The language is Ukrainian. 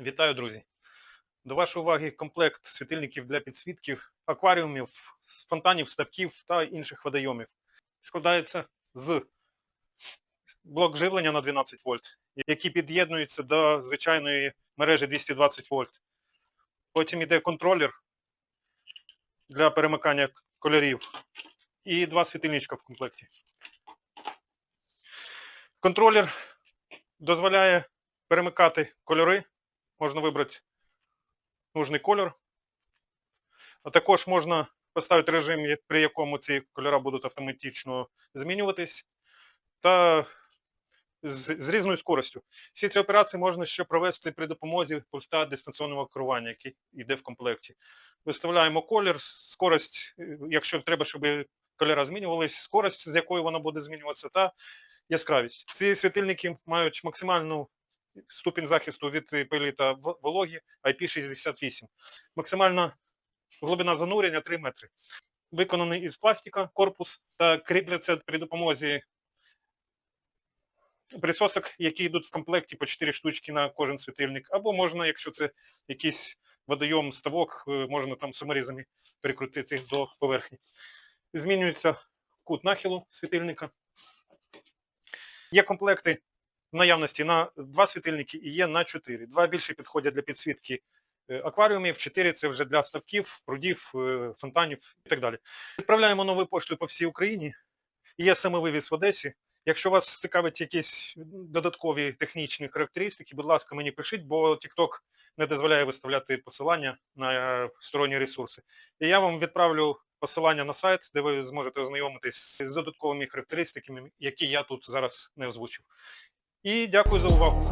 Вітаю, друзі! До вашої уваги комплект світильників для підсвітків, акваріумів, фонтанів, ставків та інших водойомів. Складається з блок живлення на 12 вольт, який під'єднується до звичайної мережі 220 вольт. Потім йде контролер для перемикання кольорів і два світильничка в комплекті. Контролер дозволяє перемикати кольори можна вибрати нужний кольор. А також можна поставити режим, при якому ці кольори будуть автоматично змінюватись, та з, з різною скоростю. Всі ці операції можна ще провести при допомозі пульта дистанційного керування, який йде в комплекті. Виставляємо колір, скорость, е, якщо треба, щоб кольори змінювалися, скорость, з якою воно буде змінюватися, та яскравість. Ці світильники мають максимальну ступінь захисту від пилі та вологі IP68. Максимальна глибина занурення 3 метри. Виконаний із пластика корпус та кріпляться при допомозі присосок, які йдуть в комплекті по 4 штучки на кожен світильник. Або можна, якщо це якийсь водойом, ставок, е, можна там саморізами прикрутити до поверхні. Змінюється кут нахилу світильника. Є комплекти наявності на два світильники і є на чотири. Два більше підходять для підсвітки е, акваріумів, чотири це вже для ставків, прудів, е, фонтанів і так далі. Відправляємо новою поштою по всій Україні. Є самовивіз в Одесі. Якщо вас цікавить якісь додаткові технічні характеристики, будь ласка, мені пишіть, бо TikTok не дозволяє виставляти посилання на сторонні ресурси. І я вам відправлю посилання на сайт, де ви зможете ознайомитись з додатковими характеристиками, які я тут зараз не озвучив. І дякую за увагу.